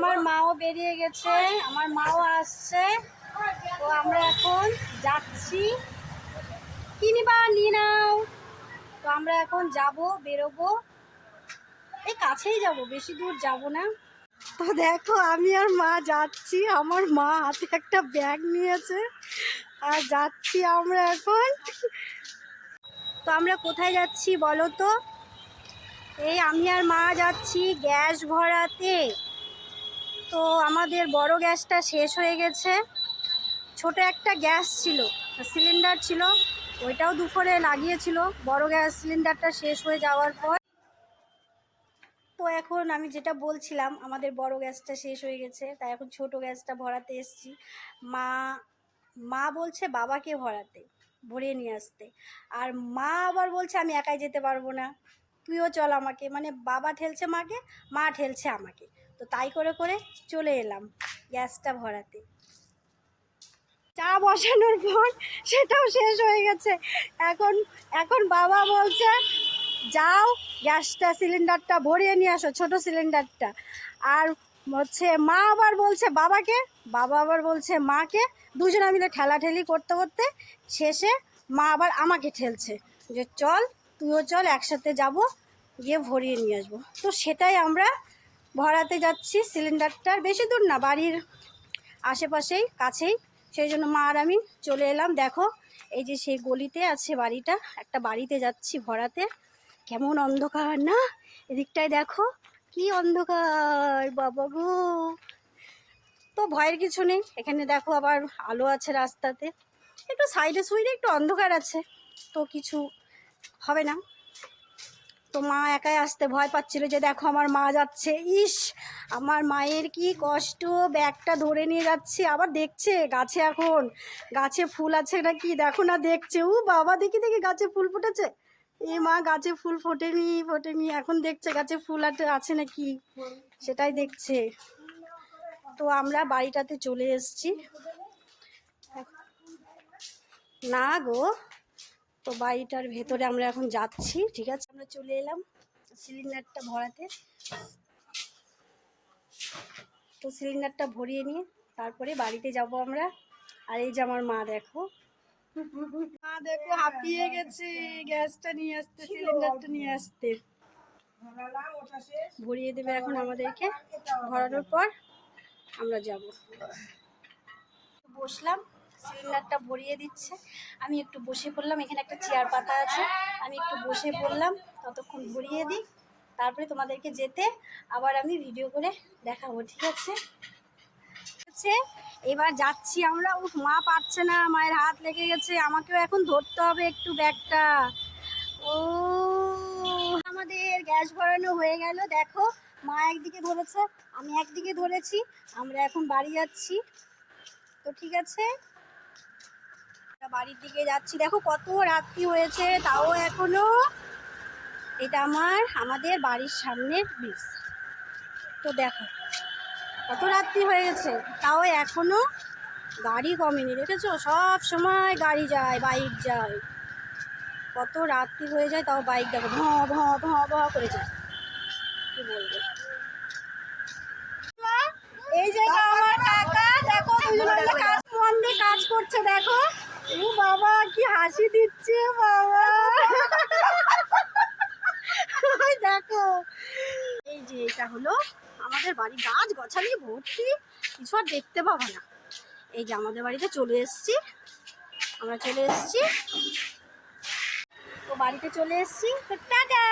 আমার মাও বেরিয়ে গেছে আমার মাও আসছে। তো আমরা এখন যাচ্ছি। কি নিবা নিয়ে নাও। তো আমরা এখন যাব বেরোবো। এই কাছেই যাব বেশি দূর যাব না। তো দেখো আমি আর মা যাচ্ছি। আমার মা হাতে একটা ব্যাগ নিয়েছে। আর যাচ্ছি আমরা এখন। তো আমরা কোথায় যাচ্ছি বলো তো? এই আমি আর মা যাচ্ছি গ্যাস ভরাতে। তো আমাদের বড় গ্যাসটা শেষ হয়ে গেছে। ছোট একটা গ্যাস ছিল সিলিন্ডার ছিল, ওইটাও দুপুরে লাগিয়েছিল। বড় গ্যাস সিলিন্ডারটা শেষ হয়ে যাওয়ার পর তো এখন আমি যেটা বলছিলাম, আমাদের বড় গ্যাসটা শেষ হয়ে গেছে, তাই এখন ছোট গ্যাসটা ভরাতে এসছি। মা মা বলছে বাবাকে ভরাতে, ভরিয়ে নিয়ে আসতে। আর মা আবার বলছে, আমি একাই যেতে পারব না। তুইও চল আমাকে। মানে বাবা ঠেলছে মাকে, মা ঠেলছে আমাকে। তো তাই করে করে চলে এলাম গ্যাসটা ভরাতে। চা বসানোর পর সেটাও শেষ হয়ে গেছে। এখন এখন বাবা বলছে, যাও গ্যাসটা, সিলিন্ডারটা ভরিয়ে নিয়ে আসো, ছোট সিলিন্ডারটা। আর হচ্ছে মা আবার বলছে, বাবাকে? বাবা আবার বলছে, মাকে? দুজনে মিলে ঠেলাঠেলি করতে করতে শেষে মা আবার আমাকে ঠেলছে যে, চল, তুইও চল, একসাথে যাব, গিয়ে ভরিয়ে নিয়ে আসব। তো সেটাই আমরা ভরাতে যাচ্ছি সিলিন্ডারটার বেশি দূর না, বাড়ির আশেপাশেই, কাছেই। সেই জন্য মা আর আমি চলে এলাম। দেখো, এই যে সেই গলিতে আছে বাড়িটা, একটা বাড়িতে যাচ্ছি ভরাতে কেমন অন্ধকার না? এদিকটায় দেখো, কি অন্ধকার, বাবা গো। তো ভয়ের কিছু নেই। এখানে দেখো আবার আলো আছে রাস্তাতে। একটু সাইডে সুইডে একটু অন্ধকার আছে। তো কিছু হবে না। তো মা একাই আসতে ভয় পাচ্ছিল যে দেখো আমার মা যাচ্ছে। ইস, আমার মায়ের কি কষ্ট। ব্যাগটা ধরে নিয়ে যাচ্ছে। আবার দেখছে গাছে এখন। গাছে ফুল আছে নাকি? দেখো না, দেখছে। ও বাবা, দেখি দেখি গাছে ফুল ফুটেছে। এ মা, গাছে ফুল ফোটেনি ফোটেনি। এখন দেখছে গাছে ফুল আছে নাকি? সেটাই দেখছে। তো আমরা বাড়িটাতে চলে এসেছি। না গো। তো বাড়িটার ভেতরে আমরা এখন যাচ্ছি, ঠিক আছে? আমরা চলে এলাম সিলিন্ডারটা ভরাতে। তো সিলিন্ডারটা ভরিয়ে নিয়ে তারপরে বাড়িতে যাব আমরা। আর এই যে আমার মা, দেখো। মা, দেখো, হাঁপিয়ে গেছে। গ্যাসটা নিয়ে আসতে, সিলিন্ডারটা নিয়ে আসতে। ভরিয়ে দেবে এখন আমাদেরকে। ভরানোর পর আমরা যাব। বসলাম। সিলিন্ডারটা ভরিয়ে দিচ্ছে। আমি একটু বসে পড়লাম, এখানে একটা চেয়ার পাতা আছে। আমি একটু বসে পড়লাম, ততক্ষণ ভরিয়ে দিই। তারপরে তোমাদেরকে যেতে আবার আমি ভিডিও করে দেখাবো, ঠিক আছে? এবার যাচ্ছি আমরা। উফ, মা পারছে না, মায়ের হাত লেগে গেছে। আমাকেও এখন ধরতে হবে একটু ব্যাগটা। ও, আমাদের গ্যাস ভরানো হয়ে গেল। দেখো, মা একদিকে ধরেছে, আমি একদিকে ধরেছি। আমরা এখন বাড়ি যাচ্ছি। তো ঠিক আছে? বাড়ির দিকে যাচ্ছি। দেখো কত রাত্রি হয়েছে, তাও এখনও এটা আমার, আমাদের বাড়ির সামনের ব্রিজ তো দেখো, কত রাত্রি হয়ে গেছে তাও এখনও গাড়ি কমেনি, দেখেছ? সব সময় গাড়ি যায় বাইক যায়। কত রাত্রি হয়ে যায়, তাও বাইক দেখো, ভ ভ ভ ভ করে যায়। কি বলব? এই যে আমার কাকা দেখো, দুজন কাজ মন দিয়ে কাজ করছে, দেখো। ও বাবা, কি হাসি দিচ্ছে বাবা। দেখো। এই যে, এটা হলো আমাদের বাড়ি গাছ, গছালি, ভর্তি। কিছু আর দেখতে পাবো না। এই যে, আমাদের বাড়িতে চলে এসেছি। আমরা চলে এসেছি। তো বাড়িতে চলে এসেছি। তো টাটা!